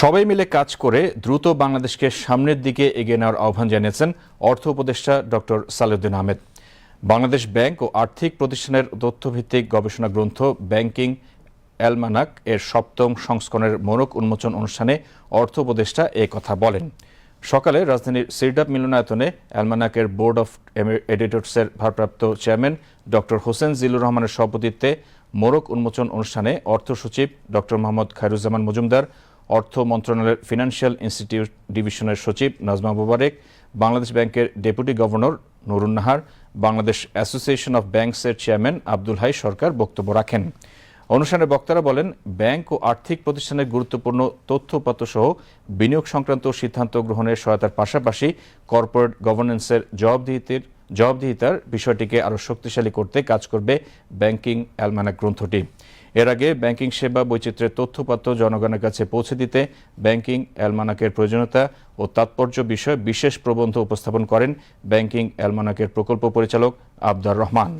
সবাই মিলে কাজ করে দ্রুত বাংলাদেশকে সামনের দিকে এগিয়ে নেওয়ার আহ্বান জানিয়েছেন অর্থ উপদেষ্টা ডক্টর সালেউদ্দিন আহমেদ। বাংলাদেশ ব্যাংক ও আর্থিক প্রতিষ্ঠানের তথ্যভিত্তিক গবেষণা গ্রন্থ ব্যাংকিং অ্যালমানাক এর সপ্তম সংস্করণের মোড়ক উন্মোচন অনুষ্ঠানে অর্থ উপদেষ্টা এ কথা বলেন। সকালে রাজধানীর সিরডাপ মিলনায়তনে অ্যালমানাকের বোর্ড অফ এডিটরসের ভারপ্রাপ্ত চেয়ারম্যান ডক্টর হোসেন জিলুর রহমানের সভাপতিত্বে মোড়ক উন্মোচন অনুষ্ঠানে অর্থ সচিব ডক্টর মোহাম্মদ খায়রুজ্জামান মজুমদার অর্থ মন্ত্রণালয়ের ফিনান্সিয়াল ইনস্টিটিউট ডিভিশনের সচিব নাজমা মুবারেক, বাংলাদেশ ব্যাংকের deputy governor Nurun Nahar, Bangladesh association of ব্যাংকসের chairman Abdul Hai Sarkar বক্তব্য রাখেন। অনুষ্ঠানে বক্তারা বলেন, ব্যাংক ও আর্থিক প্রতিষ্ঠানের গুরুত্বপূর্ণ তথ্যপত্র সহ বিনিয়োগ সংক্রান্ত সিদ্ধান্ত গ্রহণের সহায়তার পাশাপাশি কর্পোরেট গভর্নেন্সের জবাবদিহিতির, জবাবদিহিতার বিষয়টিকে আরও শক্তিশালী করতে কাজ করবে ব্যাংকিং অ্যালমানাক গ্রন্থটি। এর আগে ব্যাংকিং সেবা বৈচিত্র্যের তথ্যপাত্র জনগণের কাছে পৌঁছে দিতে ব্যাংকিং অ্যালমানাকের প্রয়োজনীয়তা ও তাৎপর্য বিষয়ে বিশেষ প্রবন্ধ উপস্থাপন করেন ব্যাংকিং অ্যালমানাকের প্রকল্প পরিচালক আবদার রহমান।